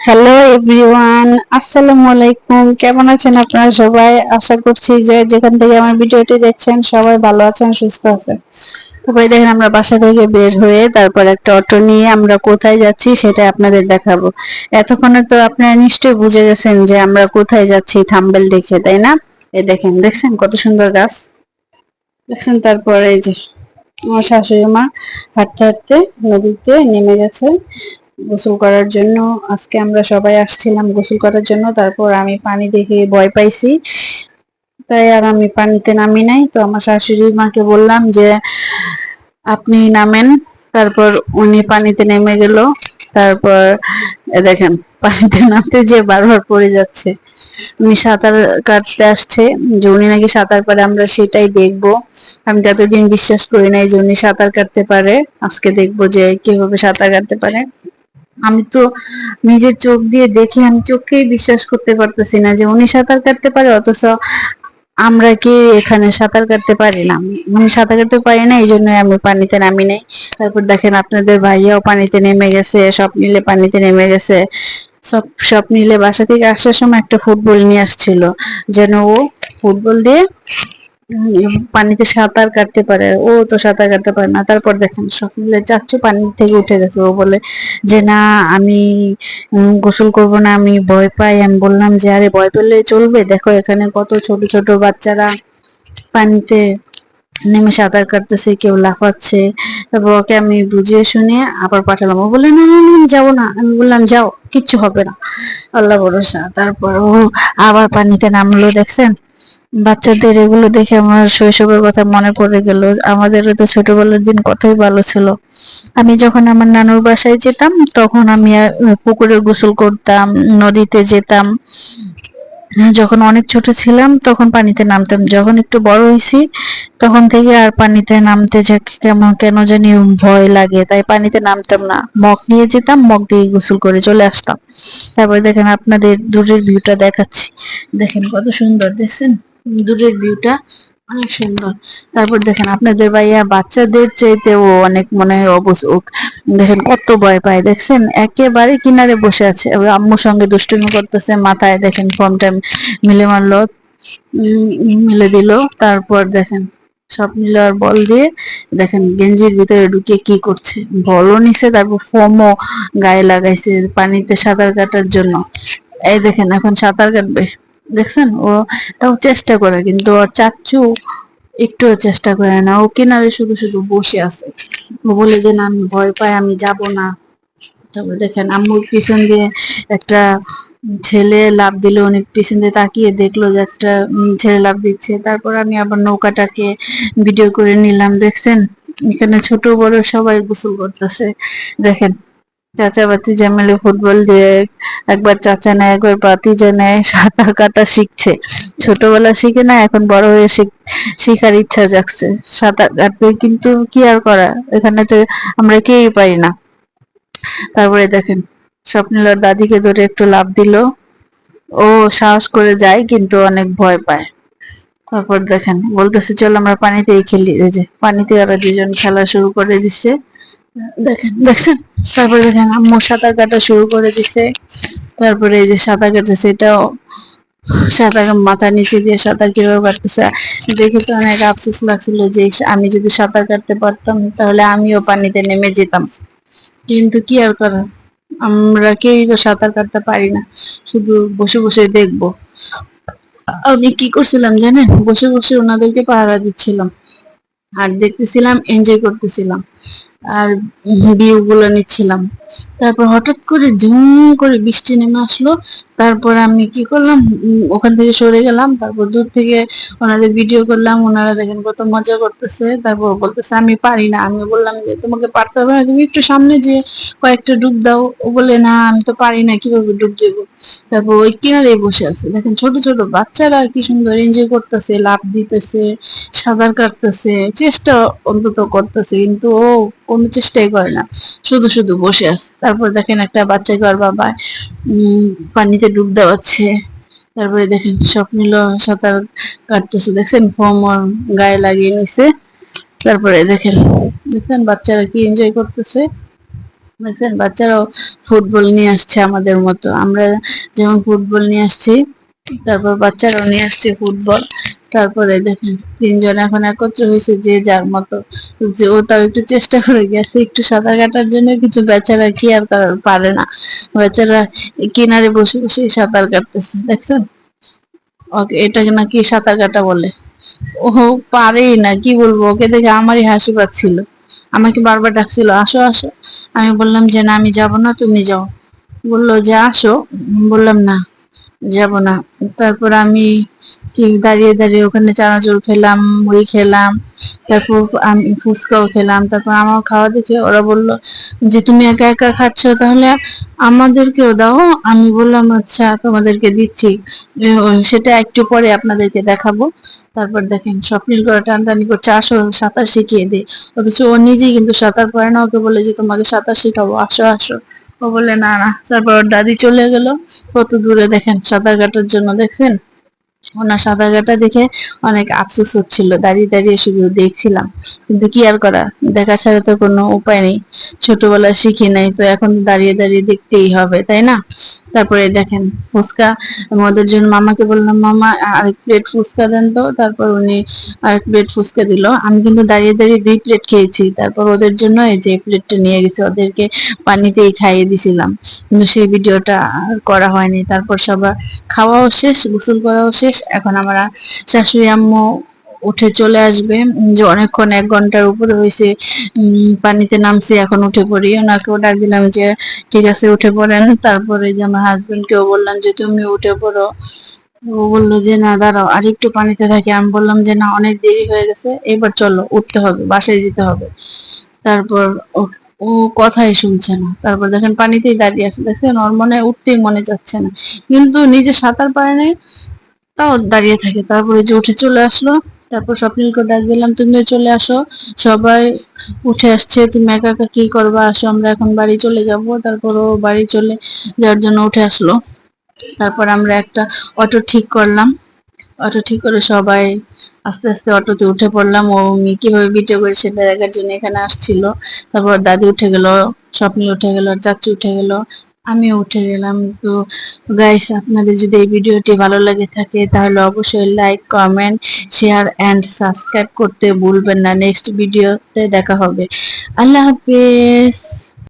Hello everyone আসসালামু আলাইকুম কেমন আছেন আপনারা সবাই? আশা করছি যে যেখান থেকে আমার ভিডিওটি দেখছেন, সবাই ভালো আছেন, সুস্থ আছেন। তারপরে দেখেন, আমরা বাসা থেকে বের হয়ে তারপর একটা অটো নিয়ে আমরা কোথায় যাচ্ছি সেটা আপনাদের দেখাবো। এতক্ষণে তো আপনারা নিশ্চয়ই বুঝে গেছেন যে আমরা কোথায় যাচ্ছি থাম্বেল দেখে, তাই না? এই দেখেন, দেখছেন কত সুন্দর গাছ? দেখছেন তারপরে এই যে আমার শাশুড়ি মা হাঁটতে হাঁটতে নদীতে নেমে গেছে। গোসল করার জন্য। আজকে আমরা সবাই আসছিলাম গোসল করার জন্য, তারপর আমি পানি দেখে ভয় পাইছি। তাই আর আমি পানিতে নামি নাই। তো আমার শাশুড়ি মাকে বললাম যে, আপনি নামেন। তারপর উনি পানিতে নেমে গেল। তারপর দেখেন, পানিতে নামতে যে বারবার পড়ে যাচ্ছে। উনি সাঁতার কাটতে আসছে, যে উনি নাকি সাঁতার পারে, আমরা সেটাই দেখব। আমি যতদিন বিশ্বাস করি নাই যে উনি সাঁতার কাটতে পারে। আজকে দেখব যে কীভাবে সাঁতার কাটতে পারে। আমি তো নিজের চোখ দিয়ে দেখে আমি চোখেই বিশ্বাস করতে পারতেছি না যে উনি সাঁতার কাটতে পারে, অথচ আমরা কি এখানে সাঁতার কাটতে পারি না? আমি সাঁতার কাটতে পারি না এই জন্য আমি পানিতে নামি নাই। তারপর দেখেন আপনাদের ভাইয়াও পানিতে নেমে গেছে, সব মিলে পানিতে নেমে গেছে। সব সব মিলে বাসা থেকে আসার সময় একটা ফুটবল নিয়ে আসছিল, যেন ও ফুটবল দিয়ে পানিতে সাঁতার কাটতে পারে, ও তো সাঁতার কাটতে পারে না। তারপর দেখেন, সকালে চাচ্ছু পানি থেকে উঠে গেছে। ও বলে যে, না, আমি গোসল করব না, আমি ভয় পাই। আমি বললাম যে, আরে, ভয় পেলে চলবে। দেখো, এখানে কত ছোট ছোট বাচ্চারা পানিতে নেমে সাঁতার কাটতেছে, কেউ লাফাচ্ছে। তারপর ওকে আমি বুঝিয়ে শুনে আবার পাঠালাম। ও বলে না না, আমি যাব না। আমি বললাম, যাও, কিচ্ছু হবে না। আল্লাহ ভরসা। তারপর ও আবার পানিতে নামলো, দেখছেন? বাচ্চাদের এগুলো দেখে আমার শৈশবের কথা মনে পড়ে গেল। আমাদেরও তো ছোটবেলার দিন কতই ভালো ছিল। আমি যখন আমার নানুর বাসায় যেতাম, তখন আমি পুকুরে গোসল করতাম, নদীতে যেতাম। যখন অনেক ছোট ছিলাম, তখন পানিতে নামতাম। যখন একটু বড় হয়েছি তখন থেকে আর পানিতে নামতে কেমন, কেন জানি ভয় লাগে। তাই পানিতে নামতাম না। মগ নিয়ে যেতাম, মগ দিয়ে গোসল করে চলে আসতাম। তারপরে দেখেন আপনাদের দূরের ভিউটা দেখাচ্ছি। দেখেন কত সুন্দর, দেখছেন? দূরের ভিউটা অনেক সুন্দর। তারপর দেখেন আপনাদের ভাইয়া বাচ্চাদের চাইতেও অনেক মনে হয় অবস দেখেন কত ভয় পায়। দেখছেন? একেবারে কিনারে বসে আছে। আম্মুর সঙ্গে দুষ্টুমি করতেছে, মাথায় দেখেন ফর্মটা মিলে মারলো মিলে দিল। তারপর দেখেন সব মিলে আর বল দিয়ে দেখেন গেঞ্জির ভিতরে ঢুকে কি করছে। বলও নিছে, তারপর ফোমও গায়ে লাগাইছে পানিতে সাঁতার কাটার জন্য। এই দেখেন এখন সাঁতার কাটবে। দেখছেন? ও তাও চেষ্টা করে, কিন্তু ওর চাচ্চু একটুও চেষ্টা করে না। ও কিনারে শুধু শুধু বসে আছে। ও বলে যে, না, আমি ভয় পাই, আমি যাব না। তারপর দেখেন, আম্মুর পিছন দিয়ে একটা ছেলে লাভ দিল অনেক পিছন দিয়ে তাকিয়ে দেখল যে একটা ছেলে লাভ দিচ্ছে। তারপর আমি আবার নৌকাটাকে ভিডিও করে নিলাম। দেখছেন? এখানে ছোট, বড় সবাই গোসল করতেছে। দেখেন চাচা বাতি মিলে ফুটবল দিয়ে, একবার চাচা নেয়, একবার বাতিজা নেয়, সাঁতার কাটা শিখছে। ছোটবেলা শিখে না, এখন বড় হয়ে শিখার ইচ্ছা জাগছে। সাঁতার কাটবে কিন্তু কি আর করা? এখানে তো আমরা কেউই পারি না। তারপরে দেখেন, স্বপ্নিলার দাদিকে ধরে একটু লাভ দিল। ও সাহস করে যায়, কিন্তু অনেক ভয় পায়। তারপর দেখেন, বলতেছে, চল আমরা পানিতেই খেলি। এই যে, পানিতে ওরা দুজন খেলা শুরু করে দিচ্ছে দেখেন, দেখছেন? তারপরে দেখেন, আম্মু সাঁতার কাটা শুরু করে দিছে। তারপরে এই যে সাঁতার কাটতেছে, এটাও সাঁতার মাথা নিচে দিয়ে সাঁতার কীভাবে কাটতেছে? দেখে তো অনেক আফসোস লাগছিল যে আমি যদি সাঁতার কাটতে পারতাম, তাহলে আমিও পানিতে নেমে যেতাম। কিন্তু কি আর করার? আমরা কেউই তো সাঁতার কাটতে পারি না, শুধু বসে বসে দেখব। আমি কি করছিলাম জানেন? বসে বসে ওনাদেরকে পাহারা দিচ্ছিলাম। আর দেখতেছিলাম এনজয় করতেছিলাম। আর ভিডিও গুলো নিচ্ছিলাম। তারপর হঠাৎ করে ঝুম করে বৃষ্টি নেমে আসলো। তারপর আমি কি করলাম? ওখান থেকে সরে গেলাম। তারপর দূর থেকে ওনাদের ভিডিও করলাম। ওনারা দেখেন কত মজা করতেছে। তারপর বলতেছে, আমি পারি না। আমি বললাম যে, তোমাকে পারতে হবে না। তুমি একটু সামনে যে কয়েকটা ডুব দাও। ও বলে, না, আমি তো পারি না। কীভাবে ডুব দেব? তারপর ওই কিনারে বসে আছে। দেখেন ছোট ছোট বাচ্চারা কি সুন্দর এনজয় করতেছে লাভ দিতেছে, সাঁতার কাটতেছে, চেষ্টা অন্তত করতেছে। কিন্তু ও কোনো চেষ্টাই করে না। শুধু শুধু বসে আছে। তারপর দেখেন একটা বাচ্চাকে আর বাবা পানিতে ডুব দেওয়াচ্ছে। তারপরে দেখেন স্বপ্নিল সাঁতার কাটতেছে। দেখছেন ফোম গায়ে লাগিয়ে নিছে। তারপরে দেখেন, দেখছেন বাচ্চারা কি এনজয় করতেছে? দেখছেন বাচ্চারাও ফুটবল নিয়ে আসছে আমাদের মতো। আমরা যেমন ফুটবল নিয়ে আসছি তারপর বাচ্চারাও নিয়ে আসছে ফুটবল। তারপরে দেখেন, তিনজন এখন একত্র হয়েছে যে যার মতো। যে ও তাও একটু চেষ্টা করে গেছে একটু সাঁতার কাটার জন্য, কিন্তু বেচারা কি আর করার পারে না। বেচারা কিনারে বসে বসে সাঁতার কাটতেছে, দেখছেন? ওকে এটাকে নাকি সাঁতার কাটা বলে। ও পারেই না, কি বলব? ওকে দেখে আমারই হাসি পাচ্ছিল। আমাকে বারবার ডাকছিল, আসো আসো। আমি বললাম যে, না, আমি যাব না, তুমি যাও। বলল যে, আসো। বললাম, না। যাব না। তারপর আমি দাঁড়িয়ে দাঁড়িয়ে ওখানে চানাচুর খেলাম, মুড়ি খেলাম, তারপর আমি ফুচকাও খেলাম, তারপর আমার খাওয়া দেখে ওরা বলল যে, তুমি একা একা খাচ্ছ তাহলে আমাদেরকেও দাও। আমি বললাম আচ্ছা তোমাদেরকে দিচ্ছি। সেটা একটু পরে আপনাদেরকে দেখাবো। তারপর দেখেন, স্বপ্নিল করে টানটানি করছে, আসো, সাঁতার শিখিয়ে দে। অথচ ও নিজেই কিন্তু সাঁতার পারে না, ওকে বলে যে, তোমাকে সাঁতার শিখাবো, আসো আসো। ও বলে না না। তারপর দাদি চলে গেল। কত দূরে দেখেন, সাঁতার কাটার জন্য, দেখছেন? ওনার সাঁতার দেখে অনেক আফসোস হচ্ছিল। দাঁড়িয়ে দাঁড়িয়ে শুধু দেখছিলাম। কিন্তু কি আর করা? দেখার সাথে তো কোনো উপায় নেই। ছোটবেলায় শিখি নাই, তো এখন দাঁড়িয়ে দাঁড়িয়ে দেখতেই হবে, তাই না? তারপরে দেখেন, ফুচকা আমাদের জন্য মামাকে বললাম, মামা, আরেক প্লেট ফুচকা দেন তো। তারপর উনি আরেক প্লেট ফুচকা দিল। আমি কিন্তু দাঁড়িয়ে দাঁড়িয়ে দুই প্লেট খেয়েছি। তারপর ওদের জন্য এই যে প্লেটটা নিয়ে গেছে, ওদেরকে পানিতেই খাইয়ে দিছিলাম। কিন্তু সেই ভিডিওটা করা হয়নি। তারপর সবার খাওয়াও শেষ, গোসল করাও শেষ। এখন আমরা শাশুড়ি আম্মু উঠে চলে আসবে। যে অনেকক্ষণ এক ঘণ্টার উপরে হয়েছে পানিতে নামছি, এখন উঠে পড়ি। ওনাকেও ডাক দিলাম যে, ঠিক আছে, উঠে পড়েন। তারপরে যে আমার হাজবেন্ডকেও বললাম যে তুমি উঠে পড়ো। ও বলল যে, না, দাঁড়াও, আর একটু পানিতে থাকি। আমি বললাম যে, না, অনেক দেরি হয়ে গেছে, এবার চলো, উঠতে হবে, বাসায় যেতে হবে। তারপর ও কথাই শুনছে না। তারপর দেখেন পানিতেই দাঁড়িয়ে আছে। দেখছেন, ওর মনে উঠতেই মনে যাচ্ছে না। কিন্তু নিজে সাঁতার পারে নাই। তাও দাঁড়িয়ে থাকে। তারপরে যে উঠে চলে আসলো। তারপর স্বপ্নিলকে ডাক দিলাম, তুমিও চলে আসো। সবাই উঠে আসছে, তুমি একা একা কি করবা? আসো, আমরা এখন বাড়ি চলে যাব। তারপর ও বাড়ি চলে যাওয়ার জন্য উঠে আসলো। তারপর আমরা একটা অটো ঠিক করলাম। অটো ঠিক করে সবাই আস্তে আস্তে অটোতে উঠে পড়লাম। ও কীভাবে ভিডিও করে সেটা দেখার জন্য এখানে আসছিল। তারপর দাদি উঠে গেল স্বপ্নি উঠে গেল, চাচু উঠে গেল। আমিও উঠে গেলাম। তো গাইস আপনাদের যদি এই ভিডিওটি ভালো লাগে থাকে, তাহলে অবশ্যই like comment share and subscribe করতে ভুলবেন না। নেক্সট ভিডিওতে দেখা হবে। আল্লাহ হাফেজ।